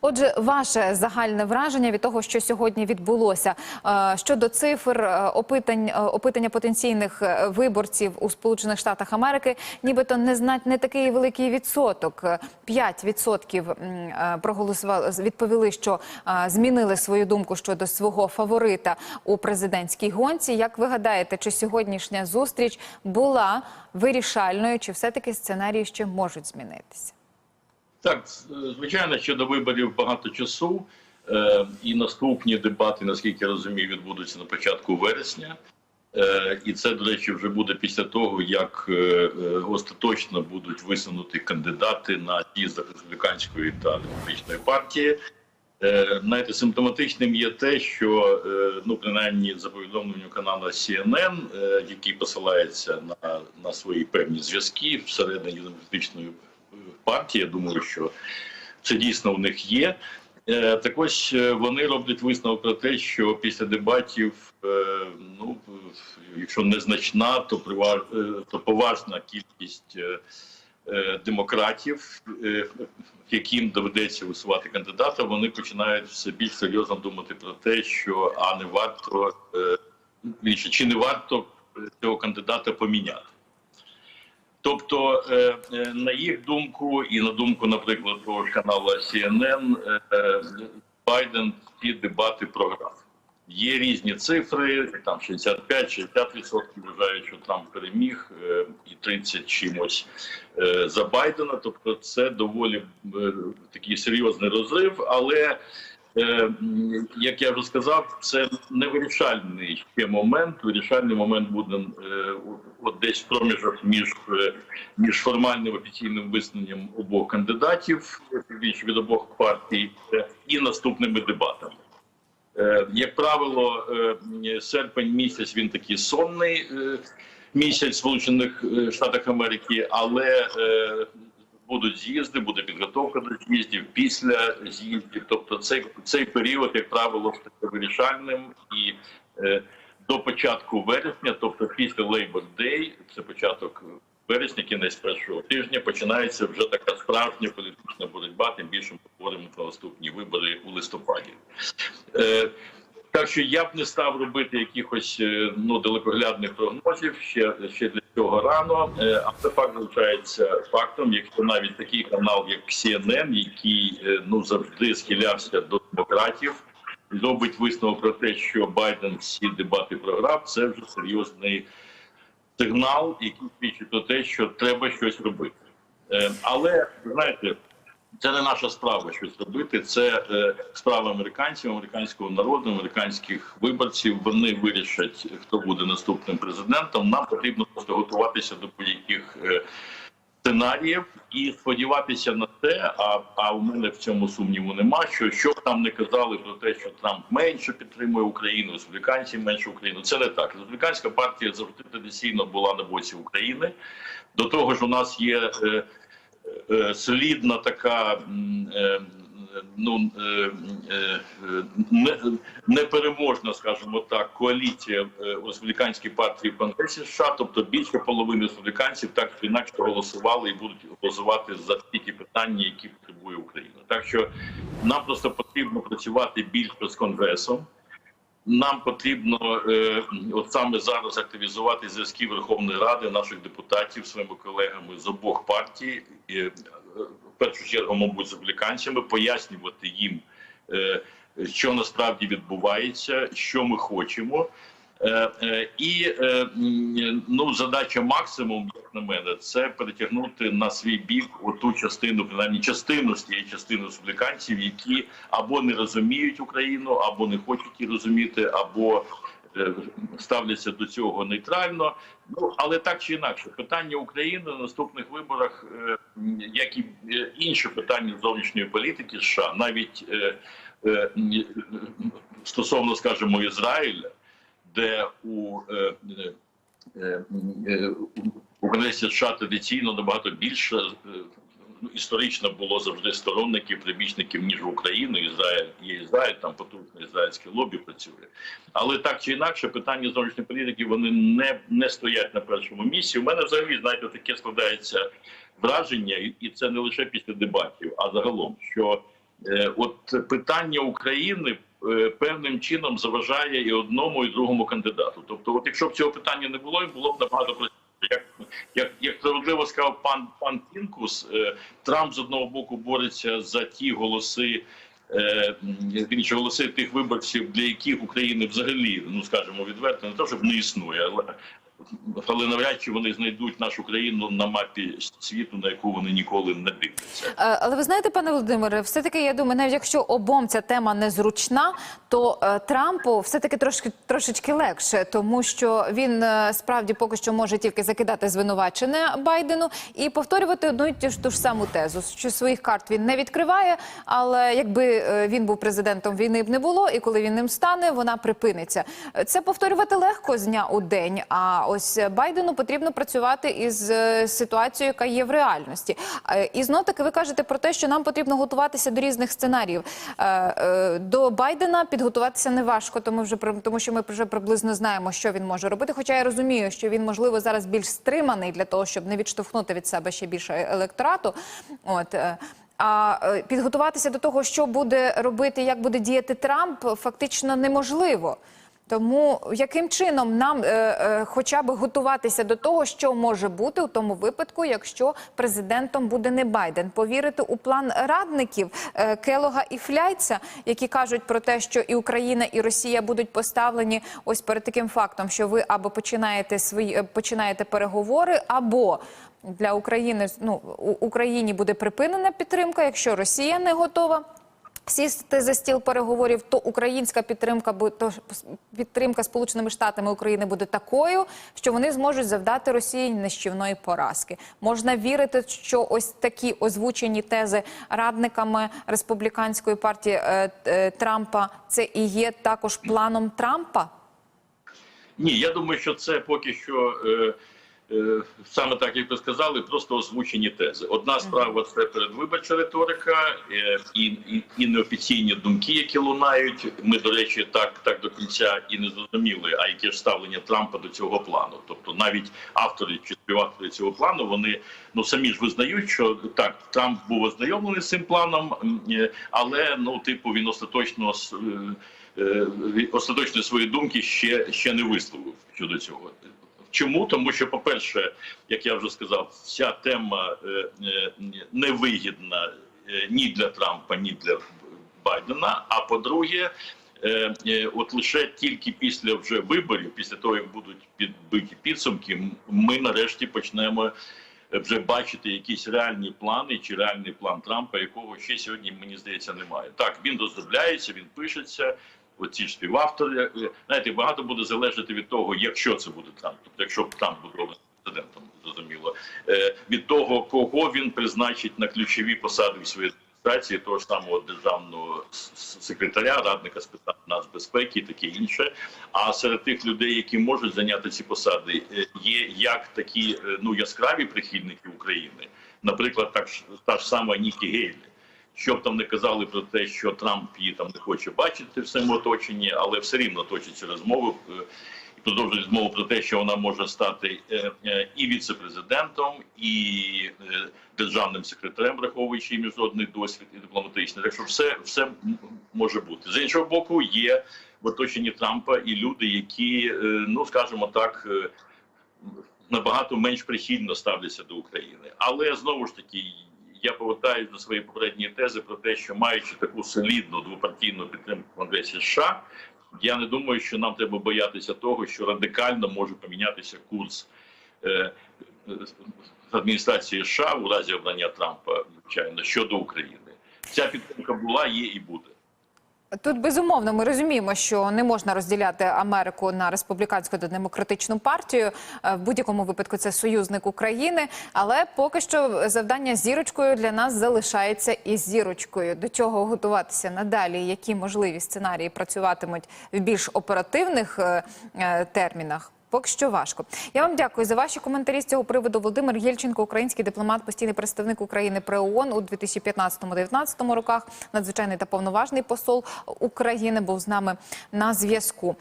Отже, ваше загальне враження від того, що сьогодні відбулося е, щодо цифр е, опитань е, опитання потенційних виборців у Сполучених Штатах Америки, нібито не знать не такий великий відсоток. Е, 5% м, е, проголосували, відповіли, що змінили свою думку щодо свого фаворита у президентській гонці. Як ви гадаєте, чи сьогоднішня зустріч була вирішальною, чи все-таки сценарії ще можуть змінитися? Так, звичайно, що до виборів багато часу, е, і наступні дебати, наскільки я розумію, відбудуться на початку вересня. Е, і це, до речі, вже буде після того, як е, е, остаточно будуть висунуті кандидати на з'їздах республіканської та демократичної партії. Е, Знаєте, симптоматичним є те, що е, ну принаймні за повідомленням каналу CNN, е, який посилається на, на свої певні зв'язки всередині демократичної партії. Я думаю, що це дійсно в них є. Е, Так ось е, вони роблять висновок про те, що після дебатів, е, ну якщо незначна, то приваж, е, то поважна кількість демократів, яким доведеться висувати кандидата, вони починають все більш серйозно думати про те, що а не варто більше чи не варто цього кандидата поміняти. Тобто, е, е, на їх думку, і на думку, наприклад, того ж каналу CNN, е, Байден ці дебати програв. Є різні цифри, там 65-60% вважають, що Трамп переміг, і 30 чимось за Байдена. Тобто, це доволі такий серйозний розрив, але як я вже сказав, це не вирішальний ще момент. Вирішальний момент буде е, от десь проміжок між, е, між формальним офіційним висуненням обох кандидатів від обох партій е, і наступними дебатами. Е, Як правило, е, серпень місяць він такий сонний е, місяць в Сполучених е, Штатах Америки, але е, будуть з'їзди, буде підготовка до з'їздів після з'їздів. Тобто, цей цей період, як правило, стає вирішальним і е, до початку вересня, тобто після Labor Day, це початок вересня, кінець першого тижня, починається вже така справжня політична боротьба. Тим більше ми говоримо про наступні вибори у листопаді. Е, так що я б не став робити якихось е, ну далекоглядних прогнозів ще ще для цього рано. Е, Але факт залишається фактом, якщо навіть такий канал, як CNN, який е, ну завжди схилявся до демократів, робить висновок про те, що Байден всі дебати програв, це вже серйозний сигнал, який свідчить про те, що треба щось робити. Але знаєте. Це не наша справа щось робити. Це е, справа американців, американського народу, американських виборців. Вони вирішать, хто буде наступним президентом. Нам потрібно просто готуватися до будь-яких е, сценаріїв і сподіватися на те. А, а у мене в цьому сумніву нема. Що що там не казали про те, що Трамп менше підтримує Україну, республіканці менше Україну. Це не так. Республіканська партія завжди традиційно була на боці України. До того ж, у нас є. Е, солідна така е, ну е, е, не, непереможна, скажімо так, коаліція е, у республіканській партії в Конгресі США, тобто більше половини республіканців так чи інакше голосували і будуть голосувати за ті ті питання, які потребує Україна. Так що нам просто потрібно працювати більше з конгресом. Нам потрібно е, от саме зараз активізувати зв'язки Верховної Ради наших депутатів своїми колегами з обох партій, е, в першу чергу, мабуть, з республіканцями, пояснювати їм, е, що насправді відбувається, що ми хочемо. Е, е, і е, ну задача максимум, як на мене, це перетягнути на свій бік оту частину, принаймні частину з тієї частини республіканців, які або не розуміють Україну, або не хочуть її розуміти, або ставляться до цього нейтрально. Ну але так чи інакше, питання України на наступних виборах, як і інші питання зовнішньої політики США, навіть стосовно, скажімо, Ізраїля де у е, е, е, Конгресі США традиційно набагато більше е, ну, історично було завжди сторонників, прибічників ніж в Україну. Ізраїль є Ізраїль, там потужне ізраїльське лобі працює. Але так чи інакше, питання зовнішньої політики вони не, не стоять на першому місці. У мене взагалі знаєте таке складається враження, і і це не лише після дебатів, а загалом, що Е, От питання України е, певним чином заважає і одному, і другому кандидату. Тобто, от якщо б цього питання не було, було б набагато простіше. Як, як, як справедливо сказав пан пан Тінкус, е, Трамп з одного боку бореться за ті голоси. е, Більше голоси тих виборців, для яких України взагалі, ну скажімо, відверто не то, щоб не існує, але але навряд чи вони знайдуть нашу країну на мапі світу, на яку вони ніколи не дивляться. Е, Але ви знаєте, пане Володимире, все таки я думаю, навіть якщо обом ця тема незручна, то е, Трампу все таки трошки трошечки легше, тому що він е, справді поки що може тільки закидати звинувачення Байдену і повторювати одну і ту ж саму тезу, що своїх карт він не відкриває. Але якби він був президентом, війни б не було, і коли він ним стане, вона припиниться. Це повторювати легко з дня у день. А ось Байдену потрібно працювати із е, ситуацією, яка є в реальності. Е, І знов таки ви кажете про те, що нам потрібно готуватися до різних сценаріїв. Е, е, До Байдена підготуватися не важко, тому вже тому, що ми вже приблизно знаємо, що він може робити. Хоча я розумію, що він можливо зараз більш стриманий для того, щоб не відштовхнути від себе ще більше електорату. От. е, А е, підготуватися до того, що буде робити, як буде діяти Трамп, фактично неможливо. Тому яким чином нам е, е, хоча б готуватися до того, що може бути у тому випадку, якщо президентом буде не Байден, повірити у план радників е, Келога і Фляйца, які кажуть про те, що і Україна, і Росія будуть поставлені ось перед таким фактом, що ви або починаєте свої е, починаєте переговори, або для України ну Україні буде припинена підтримка, якщо Росія не готова сісти за стіл переговорів, то українська підтримка то підтримка Сполученими Штатами України буде такою, що вони зможуть завдати Росії нищівної поразки. Можна вірити, що ось такі озвучені тези радниками республіканської партії е, е, Трампа це і є також планом Трампа. Ні, я думаю, що це поки що е, саме так, як ви сказали, просто озвучені тези. Одна справа це передвиборча риторика е, і, і, і неофіційні думки, які лунають. Ми, до речі, так, так до кінця і не зрозуміли, а яке ж ставлення Трампа до цього плану. Тобто, навіть автори чи співавтори цього плану, вони ну самі ж визнають, що так Трамп був ознайомлений з цим планом, е, але ну, типу, він остаточно е, е, остаточно свої думки ще, ще не висловив щодо цього. Чому? Тому що, по-перше, як я вже сказав, ця тема е, е, невигідна е, ні для Трампа, ні для Байдена. А по-друге, от лише тільки після вже виборів, після того як будуть підбиті підсумки, ми нарешті почнемо вже бачити якісь реальні плани чи реальний план Трампа, якого ще сьогодні мені здається немає. Так він розробляється, він пишеться. Оці співавтори, знаєте, багато буде залежати від того, якщо це буде Трамп, тобто якщо б Трамп буде президентом, зрозуміло, е, від того, кого він призначить на ключові посади в своїй адміністрації, того ж самого державного секретаря, радника з питань нацбезпеки і таке інше. А серед тих людей, які можуть зайняти ці посади, е, є як такі е, ну яскраві прихильники України, наприклад, так та ж сама Нікі Гейлі. Що б там не казали про те, що Трамп її там не хоче бачити в своєму оточенні, але все рівно точаться розмови е, і продовжують розмову про те, що вона може стати е, е, і віце-президентом, і державним секретарем, враховуючи міжнародний досвід і дипломатичний. Так що все, все може бути. З іншого боку, є в оточенні Трампа і люди, які, ну скажімо так. Набагато менш прихильно ставляться до України, але знову ж таки я повертаюся до своєї попередньої тези про те, що маючи таку солідну двопартійну підтримку Конгресі США, я не думаю, що нам треба боятися того, що радикально може помінятися курс е, адміністрації США у разі обрання Трампа, звичайно, щодо України. Ця підтримка була, є і буде. Тут безумовно ми розуміємо, що не можна розділяти Америку на республіканську та демократичну партію. Е, В будь-якому випадку це союзник України. Але поки що завдання зірочкою для нас залишається і зірочкою. До чого готуватися надалі? Які можливі сценарії працюватимуть в більш оперативних е, е, термінах? Поки що важко. Я вам дякую за ваші коментарі з цього приводу. Володимир Єльченко, український дипломат, постійний представник України при ООН у 2015-2019 роках. Надзвичайний та повноважний посол України був з нами на зв'язку.